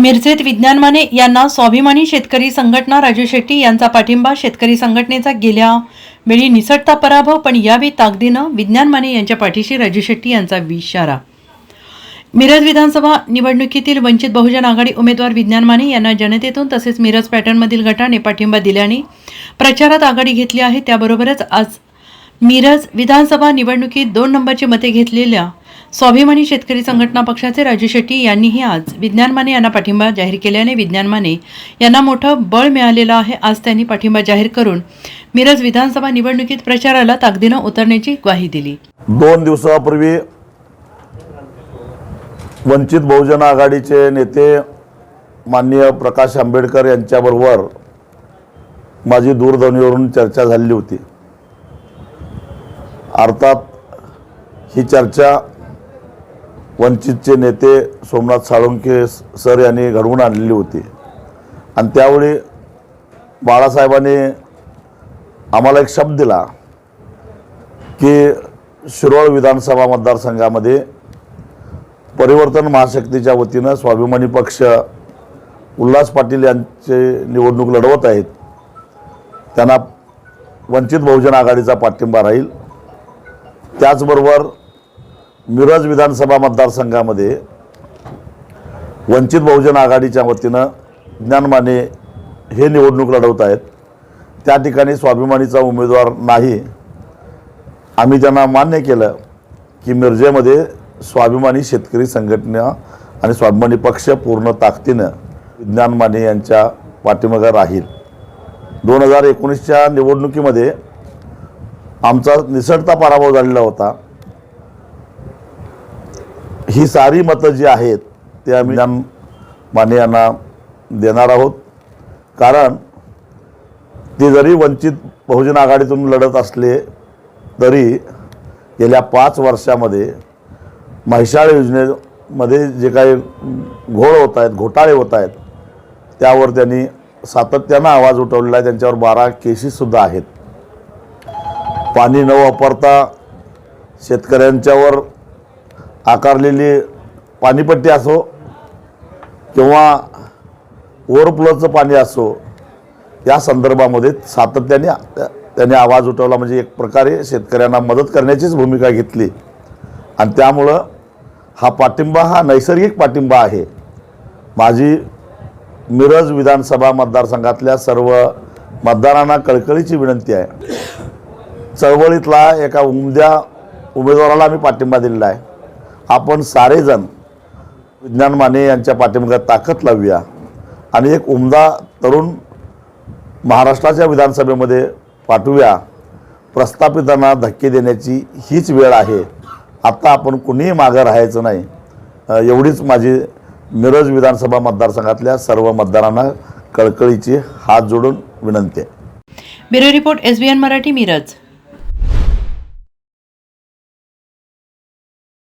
मिरजेत विज्ञान माने यांना स्वाभिमानी शेतकरी संघटना राजू शेट्टी यांचा पाठिंबा शेतकरी संघटनेचा गेल्या वेळी निसटता पराभव पण यावेळी ताकदीनं विज्ञान माने यांच्या पाठीशी राजू शेट्टी यांचा इशारा मिरज विधानसभा निवडणुकीतील वंचित बहुजन आघाडी उमेदवार विज्ञान माने यांना जनतेतून तसेच मिरज पॅटर्नमधील गटाने पाठिंबा दिल्याने प्रचारात आघाडी घेतली आहे. त्याबरोबरच आज मिरज विधानसभा निवडणुकीत दोन नंबरची मते घेतलेल्या स्वाभिमानी शेतकरी संघटना पक्षाचे राजू शेट्टी यांनीही आज विज्ञान माने यांना पाठिंबा जाहीर केल्याने विज्ञान माने यांना मोठं बळ मिळालेलं आहे आज त्यांनी पाठिंबा जाहीर करून मिरज विधानसभा निवडणुकीत प्रचाराला ताकदीनं उतरण्याची ग्वाही दिली. दोन दिवसापूर्वी वंचित बहुजन आघाडीचे नेते माननीय प्रकाश आंबेडकर यांच्याबरोबर माझी दूरध्वनीवरून चर्चा झालेली होती. अर्थात ही चर्चा वंचितचे नेते सोमनाथ साळुंके सर यांनी घडवून आणलेली होती. आणि त्यावेळी बाळासाहेबांनी आम्हाला एक शब्द दिला की शिरोळ विधानसभा मतदारसंघामध्ये परिवर्तन महाशक्तीच्या वतीनं स्वाभिमानी पक्ष उल्हास पाटील यांचे निवडणूक लढवत आहेत. त्यांना वंचित बहुजन आघाडीचा पाठिंबा राहील. त्याचबरोबर मिरज विधानसभा मतदारसंघामध्ये वंचित बहुजन आघाडीच्या वतीनं ज्ञानमाने हे निवडणूक लढवत आहेत. त्या ठिकाणी स्वाभिमानीचा उमेदवार नाही. आम्ही त्यांना मान्य केलं की मिरजेमध्ये स्वाभिमानी शेतकरी संघटना आणि स्वाभिमानी पक्ष पूर्ण ताकदीनं विज्ञान माने यांच्या पाठीमागं राहील. दोन हजार एकोणीसच्या निवडणुकीमध्ये आमचा निसटता पराभव झालेला होता. ही सारी मतं जी आहेत ते आम्ही माने यांना देणार आहोत. कारण ते जरी वंचित बहुजन आघाडीतून लढत असले तरी गेल्या पाच वर्षामध्ये म्हैसाळ योजनेमध्ये जे काही घोळ होत आहेत घोटाळे होत आहेत त्यावर त्यांनी सातत्यानं आवाज उठवलेला आहे. त्यांच्यावर बारा केसेससुद्धा आहेत. पाणी न वापरता शेतकऱ्यांच्यावर आकारलेली पाणीपट्टी असो किंवा ओव्हरफ्लोचं पाणी असो या संदर्भामध्ये सातत्याने त्यांनी आवाज उठवला. म्हणजे एक प्रकारे शेतकऱ्यांना मदत करण्याचीच भूमिका घेतली. आणि त्यामुळं हा पाठिंबा हा नैसर्गिक पाठिंबा आहे. माझी मिरज विधानसभा मतदारसंघातल्या सर्व मतदारांना कळकळीची विनंती आहे. चळवळीतला एका उमद्या उमेदवाराला आम्ही पाठिंबा दिलेला आहे. आपण सारेजण विज्ञान माने यांच्या पाठिंब्यात ताकद लावूया. आणि एक उमदा तरुण महाराष्ट्राच्या विधानसभेमध्ये पाठवूया. प्रस्थापितांना धक्के देण्याची हीच वेळ आहे. आत्ता आपण कुणीही मागं राहायचं नाही. एवढीच माझी मिरज विधानसभा मतदारसंघातल्या सर्व मतदारांना कळकळीची हात जोडून विनंती आहे. Bureau report SBN Marathi Miraj.